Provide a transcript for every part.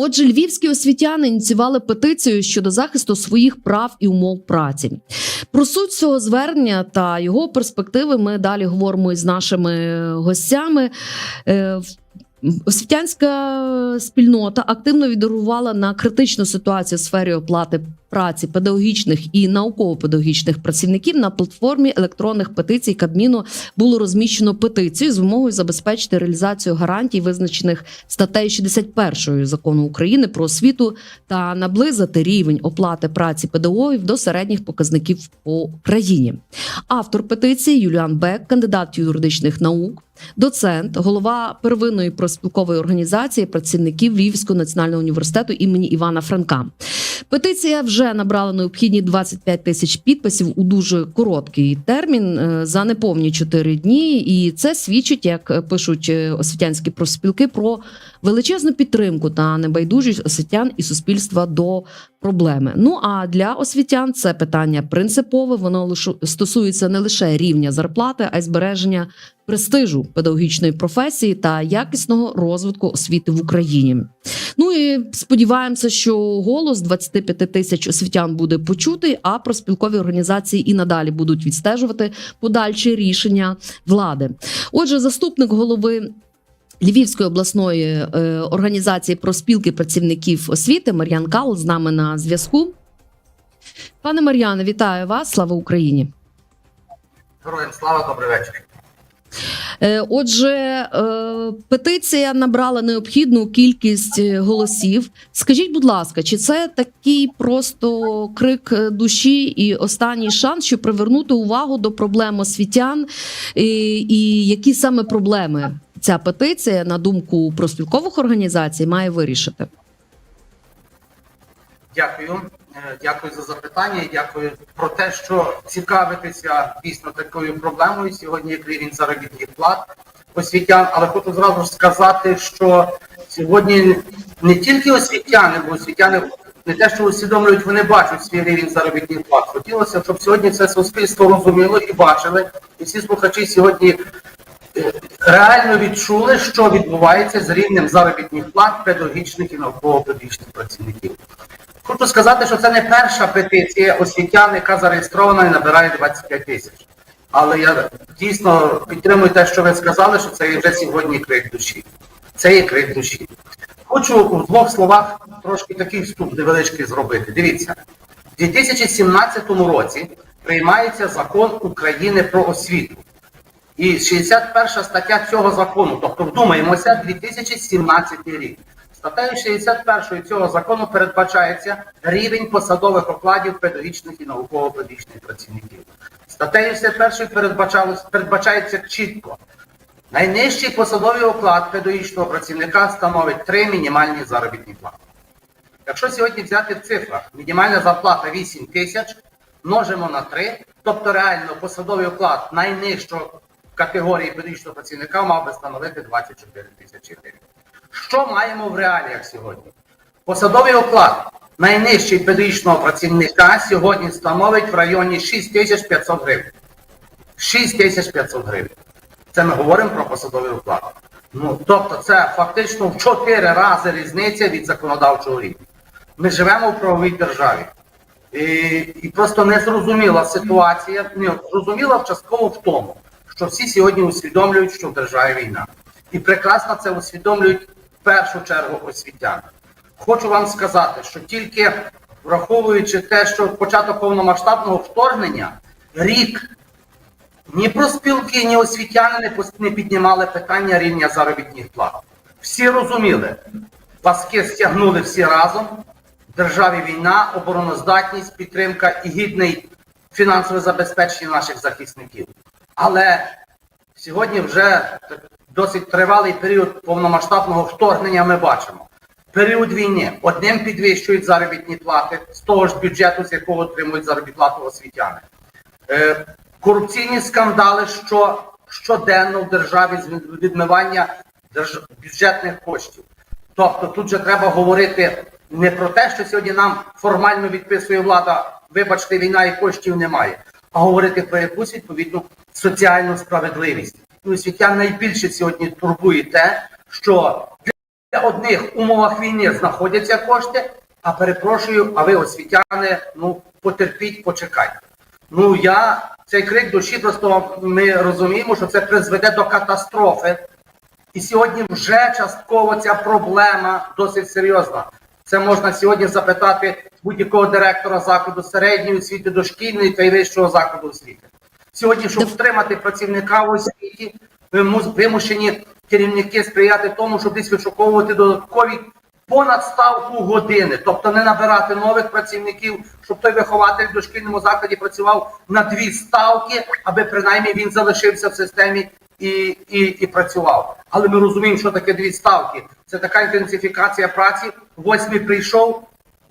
Отже, львівські освітяни ініціювали петицію щодо захисту своїх прав і умов праці. Про суть цього звернення та його перспективи ми далі говоримо із нашими гостями. Е, Освітянська спільнота активно відреагувала на критичну ситуацію в сфері оплати праці педагогічних і науково-педагогічних працівників на платформі електронних петицій Кабміну було розміщено петицію з вимогою забезпечити реалізацію гарантій, визначених статтею 61 закону України про освіту та наблизити рівень оплати праці педагогів до середніх показників по країні. Автор петиції Юліан Бек, кандидат юридичних наук, доцент, голова первинної проспілкової організації працівників Львівського національного університету імені Івана Франка. Петиція вже набрала необхідні 25 тисяч підписів у дуже короткий термін е, за неповні 4 дні. І це свідчить, як е, пишуть е, освітянські профспілки, про величезну підтримку та небайдужість освітян і суспільства до проблеми. Ну а для освітян це питання принципове. Воно лише стосується не лише рівня зарплати, а й збереження престижу педагогічної професії та якісного розвитку освіти в Україні. Ну і сподіваємося, що голос 25 тисяч освітян буде почутий, а проспілкові організації і надалі будуть відстежувати подальші рішення влади. Отже, заступник голови. Львівської обласної е, організації проспілки працівників освіти Мар'ян Кал з нами на зв'язку. Пане Мар'яне, вітаю вас! Слава Україні! Героям слава, добрий вечір. Е, Отже, е, петиція набрала необхідну кількість е, голосів. Скажіть, будь ласка, чи це такий просто крик душі і останній шанс, щоб привернути увагу до проблем освітян, і, і які саме проблеми ця петиція, на думку проспілкових організацій, має вирішити? Дякую. Е, Дякую за запитання. Дякую про те, що цікавитеся дійсно такою проблемою сьогодні, як рівень заробітних плат освітян. Але хочу зразу сказати, що сьогодні не тільки освітяни, бо освітяни не те, що усвідомлюють, вони бачать свій рівень заробітних плат. Хотілося, щоб сьогодні це суспільство розуміло і бачили, і всі слухачі сьогодні е, реально відчули, що відбувається з рівнем заробітних плат педагогічних і науково-педагогічних працівників. Хочу сказати, що це не перша петиція освітян, яка зареєстрована і набирає 25 тисяч. Але я дійсно підтримую те, що ви сказали, що це вже сьогодні крик душі. Це є крик душі. Хочу у двох словах трошки такий вступ невеличкий зробити. Дивіться, у 2017 році приймається закон України про освіту. І 61 стаття цього закону, тобто вдумаємося, 2017 рік. Статтею 61 цього закону передбачається рівень посадових окладів педагогічних і науково-педагогічних працівників. Статтею 61 передбачалось, передбачається чітко. Найнижчий посадовий оклад педагогічного працівника становить 3 мінімальні заробітні плати. Якщо сьогодні взяти в цифрах, мінімальна зарплата 8 тисяч, множимо на 3, тобто реально посадовий оклад найнижчого категорії педагогічного працівника мав би становити 24 тисячі гривень. Що маємо в реаліях сьогодні? Посадовий оклад найнижчий педагогічного працівника сьогодні становить в районі 6500 гривень. 6500 гривень. Це ми говоримо про посадовий оклад. Ну, тобто це фактично в 4 рази різниця від законодавчого рівня. Ми живемо в правовій державі. І, і просто незрозуміла ситуація, не зрозуміла частково в тому, що всі сьогодні усвідомлюють, що в державі війна. І прекрасно це усвідомлюють першу чергу освітяни. Хочу вам сказати, що тільки враховуючи те, що початок повномасштабного вторгнення, рік ні проспілки, ні освітяни не піднімали питання рівня заробітних плат. Всі розуміли, паски стягнули всі разом. Державі війна, обороноздатність, підтримка і гідне фінансове забезпечення наших захисників. Але сьогодні вже досить тривалий період повномасштабного вторгнення ми бачимо. Період війни одним підвищують заробітні плати з того ж бюджету, з якого отримують заробітну освітяни. Е, корупційні скандали, що щоденно в державі з відмивання бюджетних коштів. Тобто тут же треба говорити не про те, що сьогодні нам формально відписує влада, вибачте, війна і коштів немає, а говорити про якусь відповідну соціальну справедливість. Освітян найбільше сьогодні турбує те, що для одних умовах війни знаходяться кошти, а перепрошую, а ви освітяни, ну потерпіть, почекайте. Ну я цей крик душі просто ми розуміємо, що це призведе до катастрофи. І сьогодні вже частково ця проблема досить серйозна. Це можна сьогодні запитати будь-якого директора закладу середньої освіти, дошкільної та й вищого закладу освіти. Сьогодні, щоб втримати працівника в освіті, ви вимушені керівники сприяти тому, щоб десь вишуковувати додаткові понад ставку години, тобто не набирати нових працівників, щоб той вихователь в дошкільному закладі працював на дві ставки, аби принаймні він залишився в системі і, і, і працював. Але ми розуміємо, що таке дві ставки. Це така інтенсифікація праці. Восьмий прийшов,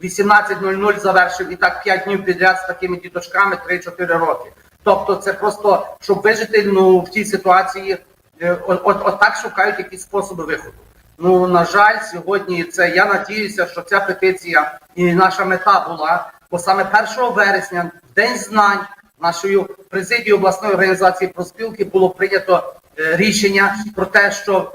18.00 завершив і так 5 днів підряд з такими діточками 3-4 роки. Тобто, це просто щоб вижити ну, в цій ситуації, е, от, от, от так шукають якісь способи виходу. Ну на жаль, сьогодні це я надіюся, що ця петиція і наша мета була, бо саме 1 вересня, в день знань, нашою президією обласної організації проспілки було прийнято е, рішення про те, що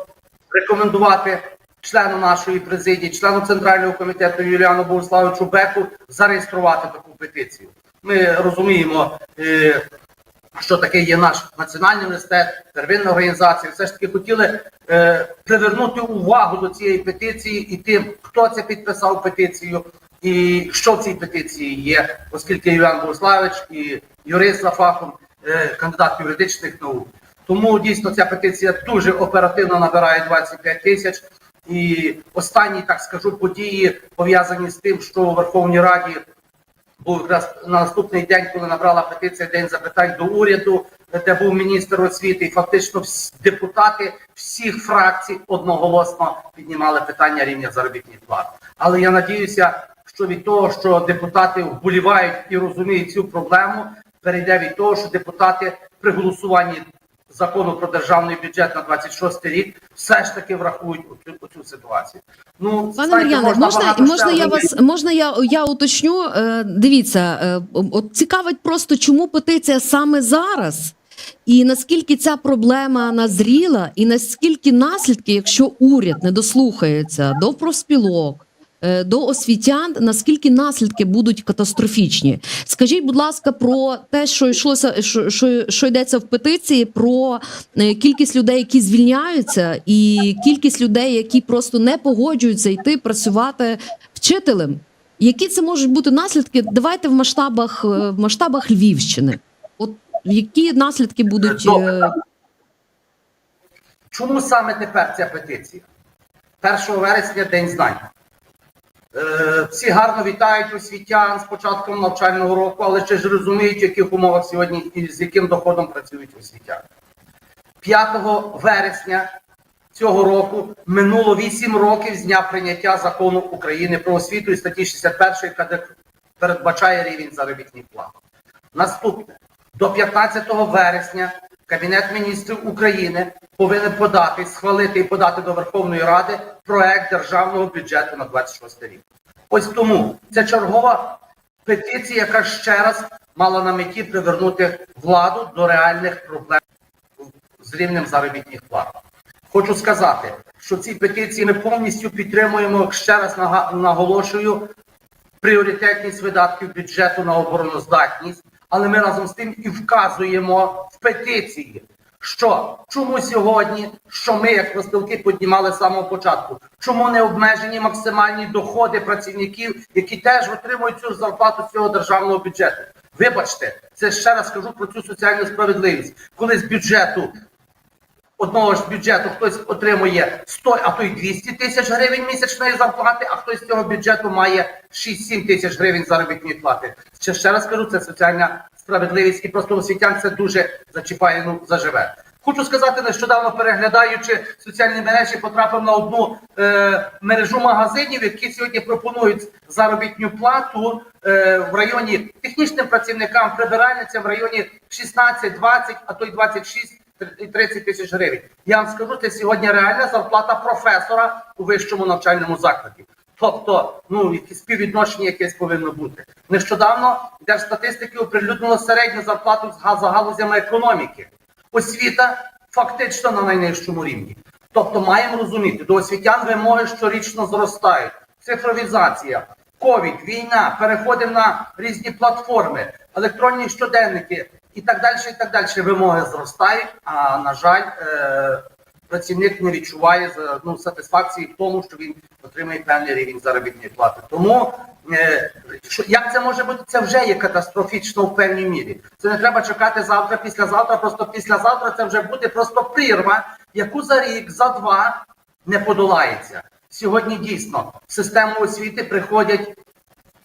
рекомендувати члену нашої президії, члену центрального комітету Юліану Богославовичу Беку зареєструвати таку петицію. Ми розуміємо, е, що таке є наш національний університет, первинна організація. Все ж таки хотіли е, привернути увагу до цієї петиції і тим, хто це підписав петицію, і що в цій петиції є, оскільки Юліан Богославович і юрист за фахом, е, кандидат юридичних наук. Тому дійсно ця петиція дуже оперативно набирає 25 тисяч. І останні, так скажу, події пов'язані з тим, що у Верховній Раді був на наступний день, коли набрала петиція День запитань до уряду, де був міністр освіти, і фактично депутати всіх фракцій одноголосно піднімали питання рівня заробітних плат. Але я надіюся, що від того, що депутати вболівають і розуміють цю проблему, перейде від того, що депутати при голосуванні закону про державний бюджет на 26 рік все ж таки врахують оцю, оцю ситуацію. Ну Пане Мар'яне, можна, багато можна я вас можна я, я уточню? Е, Дивіться, е, от цікавить просто, чому петиція саме зараз, і наскільки ця проблема назріла, і наскільки наслідки, якщо уряд не дослухається до профспілок. Е, До освітян, наскільки наслідки будуть катастрофічні? Скажіть, будь ласка, про те, що йшлося, що, що, що йдеться в петиції, про е, кількість людей, які звільняються, і кількість людей, які просто не погоджуються йти працювати вчителем. Які це можуть бути наслідки? Давайте в масштабах е, в масштабах Львівщини. От які наслідки будуть Добре. Чому саме тепер ця петиція? 1 вересня День знань. Е, всі гарно вітають освітян з початком навчального року, але чи ж розуміють, в яких умовах сьогодні і з яким доходом працюють освітяни? 5 вересня цього року минуло 8 років з дня прийняття закону України про освіту і статті 61, яка передбачає рівень заробітних плат. Наступне до 15 вересня Кабінет міністрів України повинен подати, схвалити і подати до Верховної Ради проект державного бюджету на 26 рік. Ось тому це чергова петиція, яка ще раз мала на меті привернути владу до реальних проблем з рівнем заробітних плат. Хочу сказати, що ці петиції ми повністю підтримуємо ще раз наголошую пріоритетність видатків бюджету на обороноздатність, але ми разом з тим і вказуємо в петиції, що чому сьогодні, що ми, як профспілки, піднімали з самого початку, чому не обмежені максимальні доходи працівників, які теж отримують цю зарплату з цього державного бюджету. Вибачте, це ще раз скажу про цю соціальну справедливість, коли з бюджету одного ж бюджету хтось отримує 100, а то й 200 тисяч гривень місячної зарплати, а хтось з цього бюджету має 6-7 тисяч гривень заробітної плати. Ще, ще раз кажу, це соціальна справедливість і просто освітян це дуже зачіпає, ну, заживе. Хочу сказати, нещодавно переглядаючи соціальні мережі, потрапив на одну е, мережу магазинів, які сьогодні пропонують заробітну плату е, в районі технічним працівникам, прибиральницям в районі 16-20, а то й 26 і 30 тисяч гривень. Я вам скажу, це сьогодні реальна зарплата професора у вищому навчальному закладі. Тобто, ну якесь співвідношення якесь повинно бути. Нещодавно Держстатистики оприлюднило середню зарплату за галузями економіки. Освіта фактично на найнижчому рівні. Тобто маємо розуміти, до освітян вимоги щорічно зростають. Цифровізація, ковід, війна, переходимо на різні платформи, електронні щоденники і так далі. І так далі. Вимоги зростають. А на жаль, е, працівник не відчуває ну, сатисфакції в тому, що він отримує певний рівень заробітної плати. Тому е, що, як це може бути? Це вже є катастрофічно в певній мірі. Це не треба чекати завтра, післязавтра. Просто післязавтра це вже буде просто прірва, яку за рік, за два не подолається. Сьогодні дійсно в систему освіти приходять.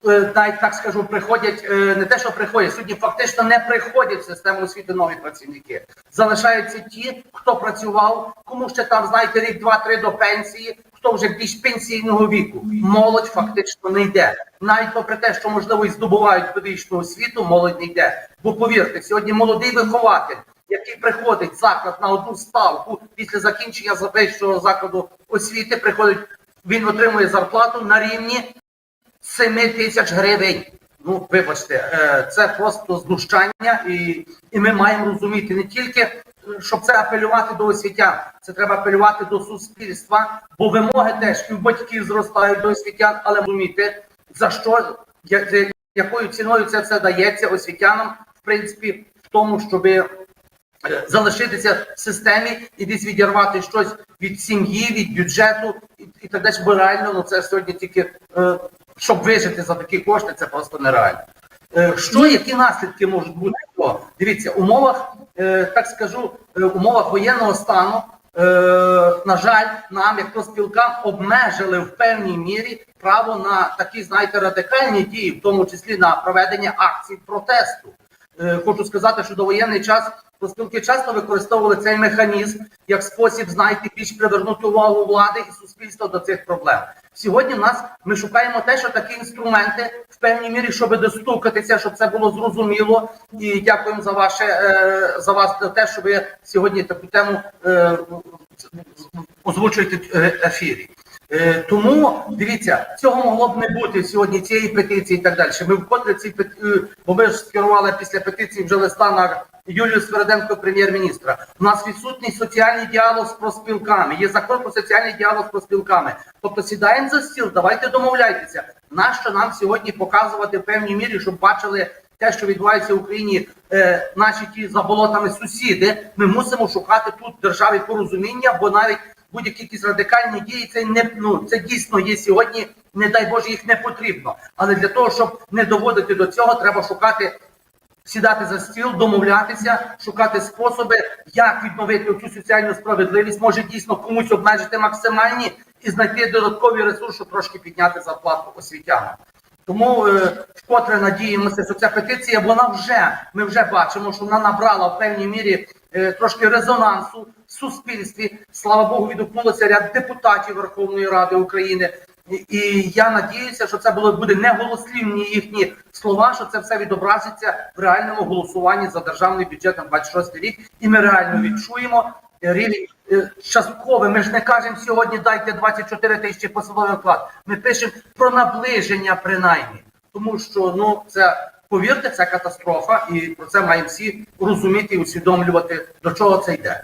Е, Навіть так скажу, приходять е, не те, що приходять, сьогодні фактично не приходять в систему освіти нові працівники. Залишаються ті, хто працював, кому ще там, знаєте, рік, два-три до пенсії, хто вже більш пенсійного віку. Молодь фактично не йде. Навіть попри те, що можливо і здобувають педагогічну освіту, молодь не йде. Бо повірте, сьогодні молодий вихователь, який приходить заклад на одну ставку після закінчення вищого закладу освіти, приходить, він отримує зарплату на рівні 7 тисяч гривень. Ну, вибачте, е, це просто знущання, і, і ми маємо розуміти не тільки, е, щоб це апелювати до освітян, це треба апелювати до суспільства, бо вимоги теж і в батьків зростають до освітян, але розуміти, за що, якою ціною це все дається освітянам, в принципі, в тому, щоби е, залишитися в системі і десь відірвати щось від сім'ї, від бюджету і, і так далі. Бо реально ну це сьогодні тільки щоб вижити за такі кошти, це просто нереально. Е, що які наслідки можуть бути? Дивіться, в умовах, е, так скажу, е, в умовах воєнного стану. На жаль, нам, як проспілкам, обмежили в певній мірі право на такі, знаєте, радикальні дії, в тому числі на проведення акцій протесту. Хочу сказати, що до воєнний час проспілки часто використовували цей механізм як спосіб, знаєте, більш привернути увагу влади і суспільства до цих проблем. Сьогодні в нас ми шукаємо те, що такі інструменти в певній мірі, щоб достукатися, щоб це було зрозуміло. І дякуємо за ваше е, за вас те, що ви сьогодні таку тему е, озвучуєте в е, ефірі. Е, Тому дивіться, цього могло б не бути сьогодні цієї петиції і так далі. Ми вкотре ці пет- е, бо ми ж скерували після петиції вже листа на Юлію Свереденко, прем'єр-міністра. У нас відсутній соціальний діалог з проспілками. Є закон про соціальний діалог з проспілками. Тобто сідаємо за стіл, давайте домовляйтеся. Нащо нам сьогодні показувати в певній мірі, щоб бачили те, що відбувається в Україні, е, наші ті за болотами сусіди. Ми мусимо шукати тут державі порозуміння, бо навіть будь-які якісь радикальні дії, це не ну це дійсно є сьогодні. Не дай Боже, їх не потрібно. Але для того, щоб не доводити до цього, треба шукати. Сідати за стіл, домовлятися, шукати способи, як відновити цю соціальну справедливість, може дійсно комусь обмежити максимальні і знайти додаткові ресурси, трошки підняти зарплату освітянам. Тому е, вкотре надіємося, що ця петиція вона вже ми вже бачимо, що вона набрала в певній мірі е, трошки резонансу суспільстві. Слава Богу, відгукнулося ряд депутатів Верховної Ради України. І, я надіюся, що це було буде не голослівні їхні слова, що це все відобразиться в реальному голосуванні за державний бюджет на 26 рік, і ми реально відчуємо е, рівень е, часткове. Ми ж не кажемо сьогодні дайте 24 тисячі посадовий оклад. Ми пишемо про наближення принаймні, тому що ну це повірте, це катастрофа, і про це маємо всі розуміти і усвідомлювати до чого це йде.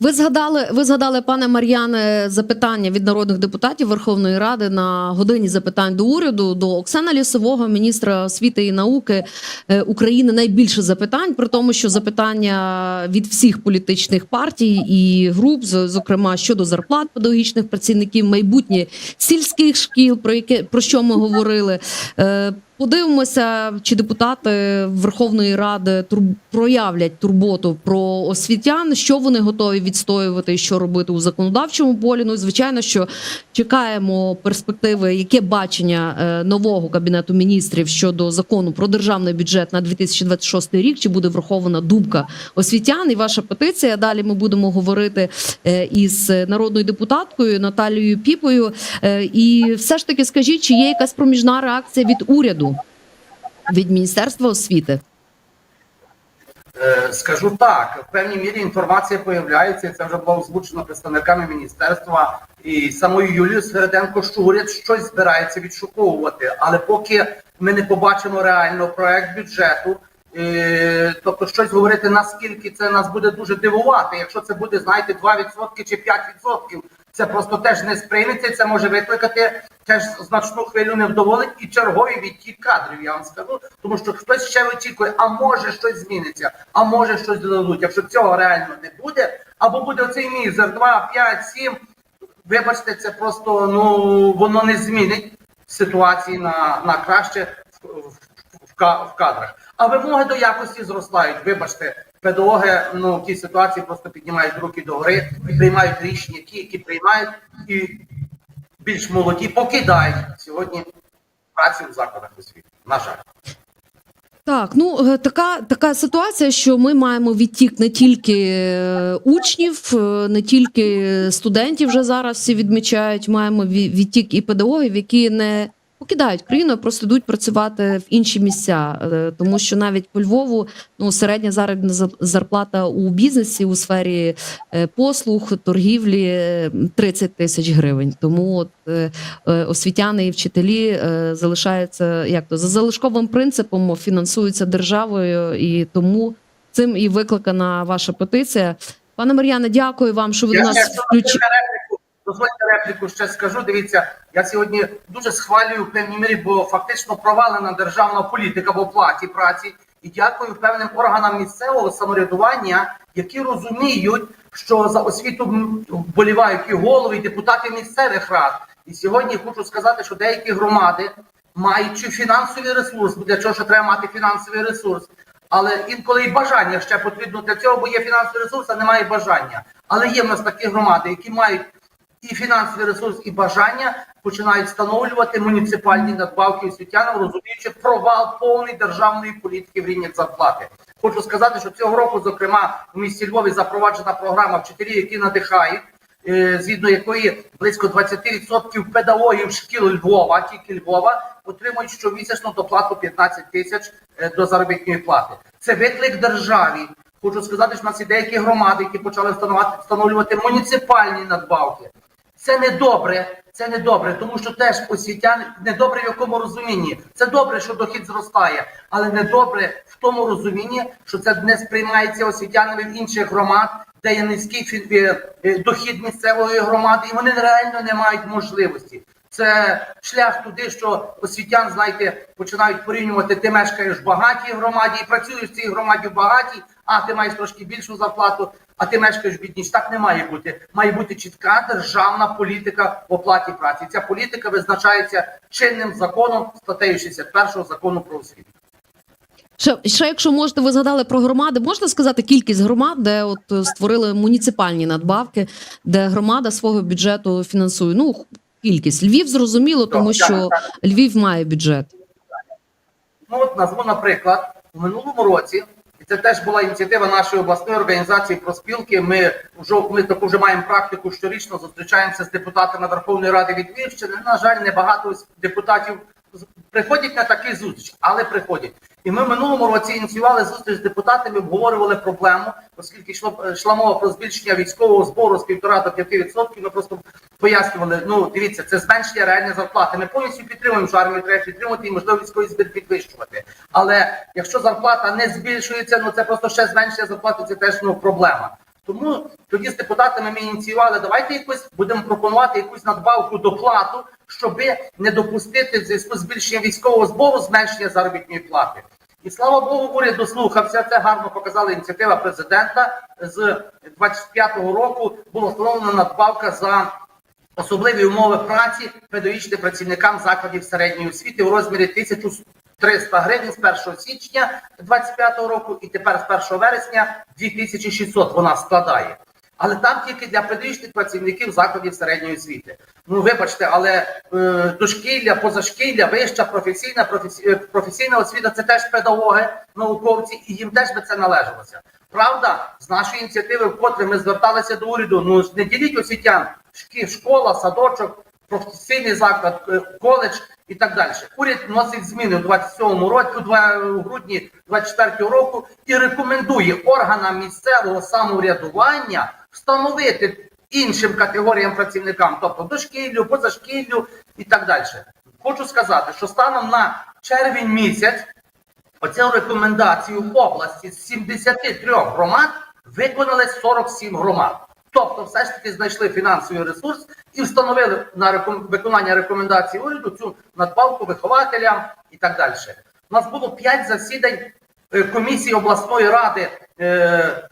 Ви згадали, ви згадали, пане Мар'яне, запитання від народних депутатів Верховної Ради на годині запитань до уряду до Оксана Лісового, міністра освіти і науки е, України. Найбільше запитань, при тому, що запитання від всіх політичних партій і груп, зокрема щодо зарплат педагогічних працівників, майбутнє сільських шкіл, про яке про що ми говорили. Е, Подивимося, чи депутати Верховної Ради проявлять турботу про освітян, що вони готові відстоювати, що робити у законодавчому полі. Ну і звичайно, що чекаємо перспективи, яке бачення е, нового кабінету міністрів щодо закону про державний бюджет на 2026 рік. Чи буде врахована думка освітян і ваша петиція? Далі ми будемо говорити е, із народною депутаткою Наталією Піпою. Е, І все ж таки скажіть, чи є якась проміжна реакція від уряду, від Міністерства освіти? Е, Скажу так, в певній мірі інформація появляється. Це вже було озвучено представниками міністерства і самою Юлією Свереденко, що уряд щось збирається відшуковувати. Але поки ми не побачимо реально проект бюджету, Е, тобто щось говорити, наскільки це нас буде дуже дивувати. Якщо це буде, знаєте, 2% чи 5%, це просто теж не сприйметься, це може викликати теж значну хвилю невдоволень і черговий відтік кадрів, я вам скажу. Тому що хтось ще очікує, а може щось зміниться, а може щось додадуть. Якщо цього реально не буде, або буде оцей мізер 2, 5, 7, вибачте, це просто ну воно не змінить ситуації на, на краще в, в, в, в кадрах. А вимоги до якості зростають. Вибачте, педагоги ну в тій ситуації просто піднімають руки догори, приймають рішення, ті, які приймають, і більш молоді покидають сьогодні працю в закладах освіти. На жаль. Так, ну е, така, така ситуація, що ми маємо відтік не тільки е, учнів, е, не тільки студентів вже зараз всі відмічають. Маємо відтік і педагогів, які не покидають країну, просто йдуть працювати в інші місця. Е, Тому що навіть по Львову ну середня заробітна за- зарплата у бізнесі у сфері е, послуг, торгівлі е, 30 тисяч гривень. Тому от е, е, освітяни і вчителі е, залишаються як то за залишковим принципом фінансуються державою, і тому цим і викликана ваша петиція. Пане Мар'яне, дякую вам, що ви до нас включили. Дозвольте репліку, ще скажу. Дивіться, я сьогодні дуже схвалюю в певній мірі, бо фактично провалена державна політика в оплаті праці. І дякую певним органам місцевого самоврядування, які розуміють, що за освіту вболівають і голови, і депутати місцевих рад. І сьогодні хочу сказати, що деякі громади, маючи фінансовий ресурс, для чого ще треба мати фінансовий ресурс, але інколи і бажання ще потрібно для цього, бо є фінансовий ресурс, а немає бажання. Але є в нас такі громади, які мають і фінансовий ресурс, і бажання починають встановлювати муніципальні надбавки освітянам, розуміючи провал повної державної політики в рівні зарплати. Хочу сказати, що цього року, зокрема, в місті Львові запроваджена програма вчителів, які надихають. е, Згідно якої близько 20% педагогів шкіл Львова, тільки Львова, отримують щомісячну доплату 15 тисяч е, до заробітної плати. Це виклик державі. Хочу сказати, що в нас є деякі громади, які почали встановлювати муніципальні надбавки. Це не добре, це не добре, тому що теж освітян не добре в якому розумінні. Це добре, що дохід зростає, але не добре в тому розумінні, що це не сприймається освітянами в інших громад, де є низький е, е, дохід місцевої громади, і вони реально не мають можливості. Це шлях туди, що освітян, знаєте, починають порівнювати. Ти мешкаєш в багатій громаді і працюєш в цій громаді в багатій, а ти маєш трошки більшу зарплату, а ти мешкаєш в бідніш. Так не має бути. Має бути чітка державна політика в оплаті праці. Ця політика визначається чинним законом статтею 61 закону про освіту. Ще, ще якщо можете, ви згадали про громади, можете сказати кількість громад, де от е, створили муніципальні надбавки, де громада свого бюджету фінансує? Ну, кількість. Львів зрозуміло, тому що. Львів має бюджет. Ну от назву, наприклад, у минулому році, це теж була ініціатива нашої обласної організації проспілки. Ми вже ми таку вже маємо практику щорічно зустрічаємося з депутатами Верховної Ради від Львівщини. На жаль, небагато депутатів приходять на такі зустрічі, але приходять. І ми в минулому році ініціювали зустріч з депутатами, обговорювали проблему, оскільки йшло е, йшла мова про збільшення військового збору з півтора до п'яти відсотків. Ми просто пояснювали. Ну дивіться, це зменшення реальної зарплати. Ми повністю підтримуємо, що армію треба підтримувати і можливо військовий збір підвищувати. Але якщо зарплата не збільшується, ну це просто ще зменшення зарплати. Це теж ну проблема. Тому тоді з депутатами ми ініціювали, давайте якось будемо пропонувати якусь надбавку доплату, щоб не допустити в зв'язку з збільшенням військового збору зменшення заробітної плати. І слава Богу, уряд дослухався. Це гарно показала ініціатива президента. З 25-го року була встановлена надбавка за особливі умови праці педагогічним працівникам закладів середньої освіти у розмірі 1300 гривень з 1 січня 25 року і тепер з 1 вересня 2600 вона складає. Але там тільки для педагогічних працівників закладів середньої освіти. Ну вибачте, але е, дошкілля, позашкілля, вища професійна, професі, е, професійна освіта це теж педагоги, науковці, і їм теж би це належалося. Правда, з нашої ініціативи, вкотре ми зверталися до уряду. Ну не діліть освітян, школа, садочок, професійний заклад, е, коледж і так далі. Уряд вносить зміни у 27-му році, у грудні 24-го року і рекомендує органам місцевого самоврядування встановити іншим категоріям працівникам, тобто дошкіллю, позашкіллю і так далі. Хочу сказати, що станом на червень місяць Оцю рекомендацію в області з 73 громад виконали 47 громад. Тобто, все ж таки знайшли фінансовий ресурс і встановили на реком... виконання рекомендацій уряду цю надбавку вихователям і так далі. У нас було 5 засідань комісії обласної ради е,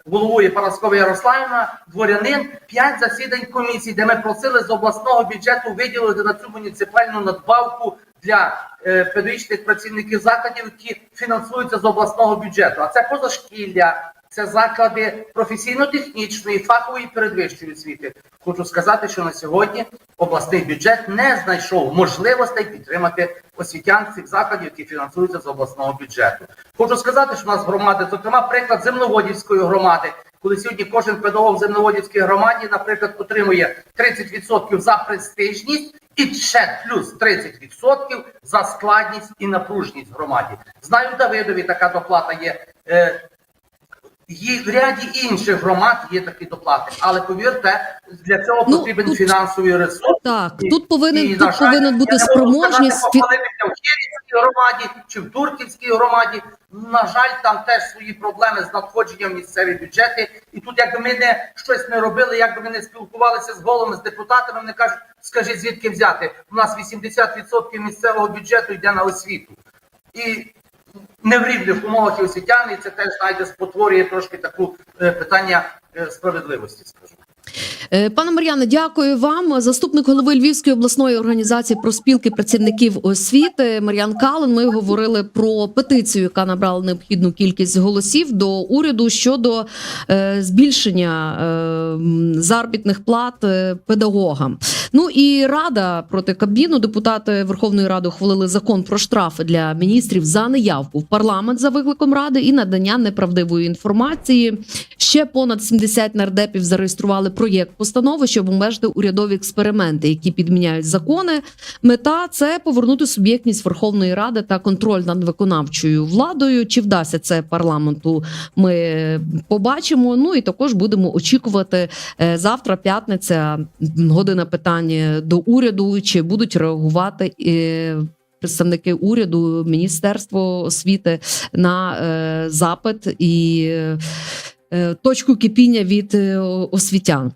Параскова Ярославівна, дворянин, п'ять засідань комісії, де ми просили з обласного бюджету виділити на цю муніципальну надбавку для е, педагогічних працівників закладів, які фінансуються з обласного бюджету. А це позашкілля, це заклади професійно-технічної, фахової передвищої освіти. Хочу сказати, що на сьогодні обласний бюджет не знайшов можливостей підтримати освітян цих закладів, які фінансуються з обласного бюджету. Хочу сказати, що у нас громади, зокрема, приклад земноводівської громади, коли сьогодні кожен педагог в земноводівській громаді, наприклад, отримує 30% за престижність і ще плюс 30% за складність і напружність громаді. Знаю, в Давидові така доплата є. Е, Є в ряді інших громад є такі доплати, але повірте, для цього Ну, потрібен тут- фінансовий ресурс. Так, І- тут повинен і, тут жаль, повинен бути спроможність. сказати, похвалитися в Київській громаді чи в Турківській громаді. На жаль, там теж свої проблеми з надходженням місцеві бюджети. І тут, якби ми не щось не робили, якби ми не спілкувалися з головами, з депутатами, вони кажуть, скажіть, звідки взяти? У нас 80% місцевого бюджету йде на освіту. І не в рівних умовах і освітяни, і це теж знайде спотворює трошки таку е, питання е, справедливості, скажу. Е, Пане Мар'яне, дякую вам. Заступник голови Львівської обласної організації проспілки працівників освіти Мар'ян Калин. Ми говорили про петицію, яка набрала необхідну кількість голосів до уряду щодо е, збільшення е, заробітних плат педагогам. Ну і рада проти Кабміну. Депутати Верховної Ради ухвалили закон про штрафи для міністрів за неявку в парламент за викликом ради і надання неправдивої інформації. Ще понад 70 нардепів зареєстрували проєкт постанови, щоб обмежити урядові експерименти, які підміняють закони. Мета це повернути суб'єктність Верховної Ради та контроль над виконавчою владою. Чи вдасться це парламенту? Ми побачимо. Ну і також будемо очікувати е, завтра. П'ятниця година питань до уряду. Чи будуть реагувати? е, Представники уряду, міністерство освіти на е, запит і точку кипіння від е, освітян.